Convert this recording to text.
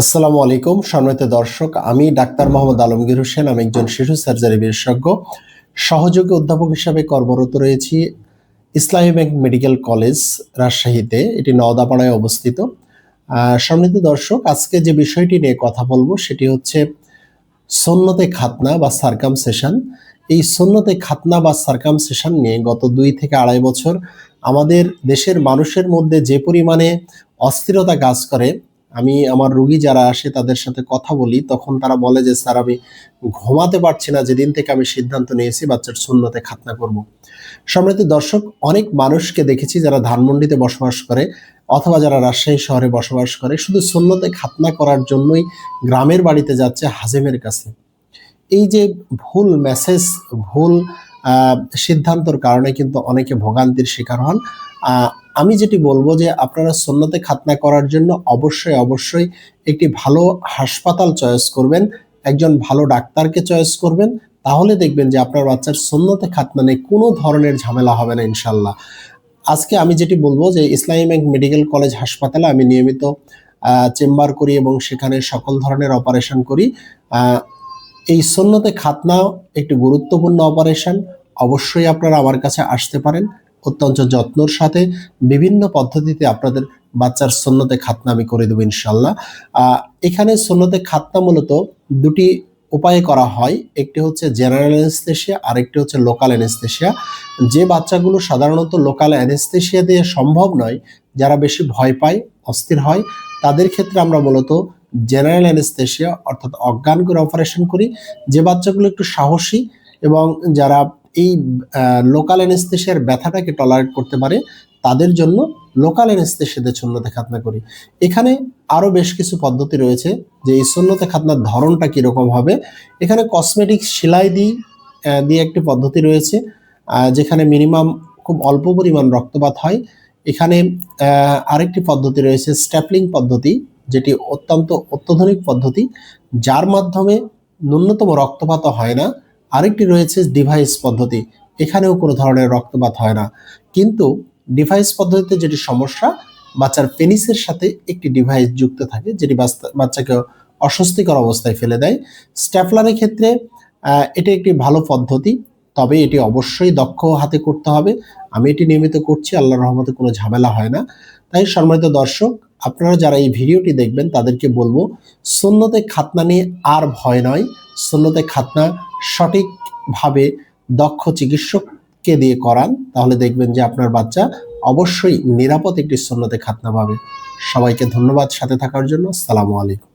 আসসালামু আলাইকুম। সম্মানিত দর্শক, আমি ডাক্তার মোহাম্মদ আলমগীর হোসেন, আমি একজন শিশু সার্জারি বিশেষজ্ঞ। সহযোগী অধ্যাপক হিসাবে কর্মরত রয়েছি ইসলামী ব্যাংক মেডিকেল কলেজ রাজশাহীতে, এটি নওদাপাড়ায় অবস্থিত। সম্মানিত দর্শক, আজকে যে বিষয়টি নিয়ে কথা বলব, সেটি হচ্ছে সন্নতে খাতনা বা সার্কাম সেশন এই সন্নতে খাতনা বা সার্কাম সেশন নিয়ে গত দুই থেকে আড়াই বছর আমাদের দেশের মানুষের মধ্যে যে পরিমাণে অস্থিরতা কাজ করে আমি আমার রুগী যারা আসে তাদের সাথে কথা বলি, তখন তারা বলে যে, স্যার, আমি ঘুমাতে পারছি না। যেদিন থেকে আমি সিদ্ধান্ত নিয়েছি, বাচ্চার শূন্যতে খাতনা করব। সম্মানিত দর্শক, অনেক মানুষকে দেখেছি যারা ধানমন্ডিতে বসবাস করে অথবা যারা রাজশাহী শহরে বসবাস করে, শুধু শূন্যতে খাতনা করার জন্যই গ্রামের বাড়িতে যাচ্ছে হাজেমের কাছে। এই যে ভুল মেসেজ, ভুল সিদ্ধান্তর কারণে কিন্তু অনেকে ভোগান্তির শিকার হন। আমি যেটি বলব যে আপনারা সন্ন্যতে খাতনা করার জন্য অবশ্যই অবশ্যই একটি ভালো হাসপাতাল চয়েস করবেন, একজন ভালো ডাক্তারকে চয়েস করবেন, তাহলে দেখবেন যে আপনার বাচ্চার সন্ন্যতে খাতনা নেই কোনো ধরনের ঝামেলা হবে না ইনশাল্লাহ। আজকে আমি যেটি বলব যে ইসলামী ব্যাংক মেডিকেল কলেজ হাসপাতালে আমি নিয়মিত চেম্বার করি এবং সেখানে সকল ধরনের অপারেশন করি। এই সন্ন্যতে খাতনা একটি গুরুত্বপূর্ণ অপারেশন, অবশ্যই আপনারা আমার কাছে আসতে পারেন। অত্যন্ত যত্নর সাথে বিভিন্ন পদ্ধতিতে আপনাদের বাচ্চার সন্ন্যতে খাতনা আমি করে দেবো ইনশাল্লাহ। এখানে সন্ন্যতে খাতনা মূলত দুটি উপায়ে করা হয়। একটি হচ্ছে জেনারেল অ্যানেস্থেশিয়া আর একটি হচ্ছে লোকাল অ্যানেস্থেশিয়া যে বাচ্চাগুলো সাধারণত লোকাল অ্যানেস্থেশিয়া দিয়ে সম্ভব নয়, যারা বেশি ভয় পায়, অস্থির হয়, তাদের ক্ষেত্রে আমরা মূলত জেনারেল অ্যানেস্থেশিয়া অর্থাৎ অজ্ঞান করে অপারেশন করি। যে বাচ্চাগুলো একটু সাহসী এবং যারা এই লোকাল অ্যানেস্থেশিয়ার ব্যথাটাকে টলারেট করতে পারে, তাদের জন্য লোকাল অ্যানেস্থেশিয়াতে শূন্যতে খাতনা করি। এখানে আরও বেশ কিছু পদ্ধতি রয়েছে যে এই শূন্যতে খাতনার ধরনটা কীরকম হবে। এখানে কসমেটিক সেলাই দিই দিয়ে একটি পদ্ধতি রয়েছে যেখানে মিনিমাম খুব অল্প পরিমাণ রক্তপাত হয়। এখানে আরেকটি পদ্ধতি রয়েছে স্ট্যাপলিং পদ্ধতি, যেটি অত্যন্ত অত্যাধুনিক পদ্ধতি, যার মাধ্যমে ন্যূনতম রক্তপাত হয় না। আরেকটি রয়েছে ডিভাইস পদ্ধতি। এখানেও কোনো ধরনের রক্তপাত হয় না। কিন্তু ডিভাইস পদ্ধতিতে যেটি সমস্যা, বাচ্চার পেনিসের সাথে একটি ডিভাইস যুক্ত থাকে, যেটি বাচ্চাকে অস্বস্তিকর অবস্থায় ফেলে দেয়। স্ট্যাপলারের ক্ষেত্রে এটি একটি ভালো পদ্ধতি, তবে এটি অবশ্যই দক্ষ হাতে করতে হবে। আমি এটি নিয়মিত করছি, আল্লাহর রহমতে কোনো ঝামেলা হয় না। তাই সম্মানিত দর্শক আপনারা যারা এই ভিডিওটি দেখবেন, তাদেরকে বলব, সুন্নতে খাতনা নিয়ে আর ভয় নয়। সুন্নতে খাতনা সঠিকভাবে দক্ষ চিকিৎসককে দিয়ে করান। তাহলে দেখবেন যে আপনার বাচ্চা অবশ্যই নিরাপদ একটি সুন্নতে খাতনা পাবে। সবাইকে ধন্যবাদ সাথে থাকার জন্য। আসসালামু আলাইকুম।